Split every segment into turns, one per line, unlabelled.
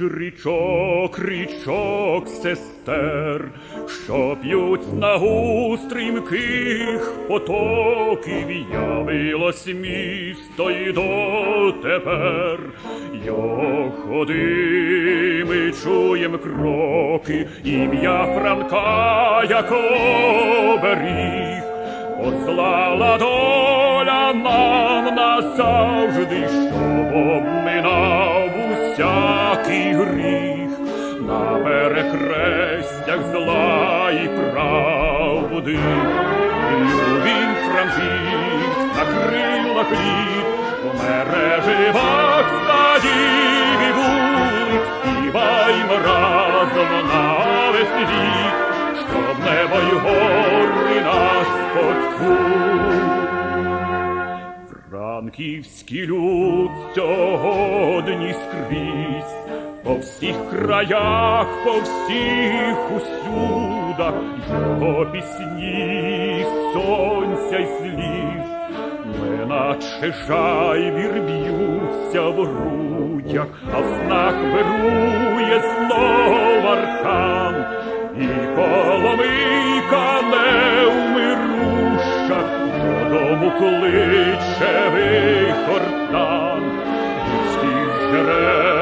річок, річок, сестер, що п'ють на густрімких потоків, явилось місто й дотепер. Його ходи ми чуєм кроки, ім'я Франка, як оберіг, послала доля нам назавжди, щоб гріх. На перехрестях зла і правди. Любім Франківськ на крилах літ, у мереживах садів і вулиць, співаймо разом на весь світ, щоб небо й гори нас почув. Франківський люд сьогодні скрізь, по всіх краях, по всіх усюдах, його пісні, сонця й сліз, ми наче жайвір б'ються в грудях, а в знак вирує знов аркан, і коломийка невмируща, додому кличе вихортан, людських джерел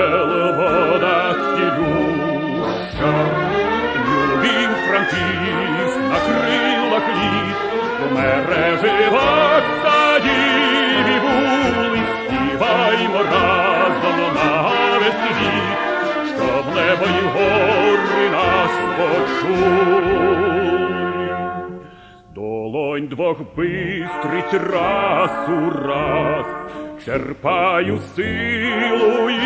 нас. Долонь двох бистрить раз у раз, черпаю силу і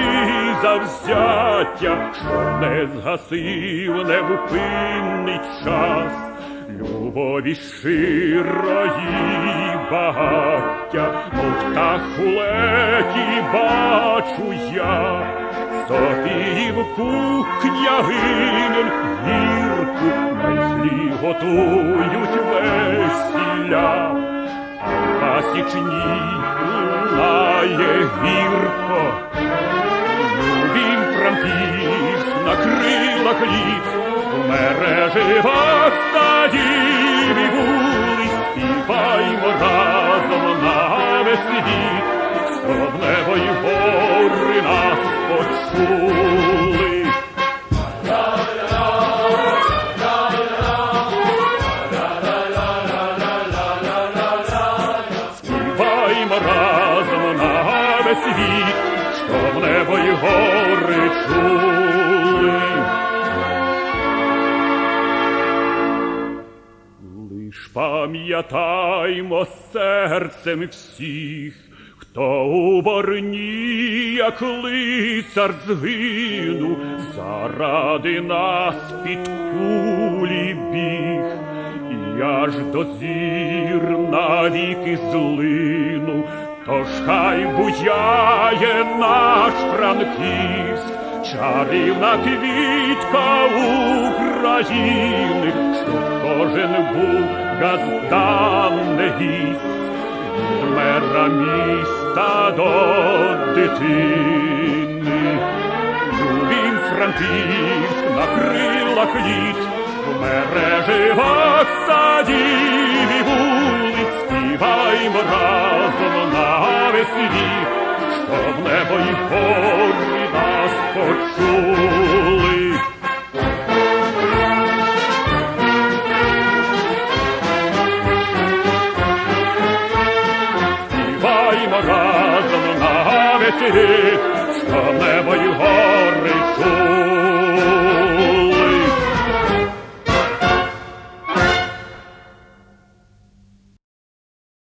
завзяття, що не згасив невпинний час, любові щирої багаття, мов птах у леті бачу я, Софіївку княгинин гірку, найзлі готують весілля, а пасічні лунає гірко. Світ, щоб небо й гори нас почули. Співаймо разом на весь світ, пам'ятаймо серцем всіх, хто у борні, як лицар згинув, заради нас під кулі біг. Я ж до зір навіки злину, тож хай буяє наш Франківськ, чарівна квітка України, щоб кожен був газдан гість, мера міста до дитини. Любім Франківськ на крилах літ, в мереживах садів і вулиць, співаймо разом на весь світ, разом на весь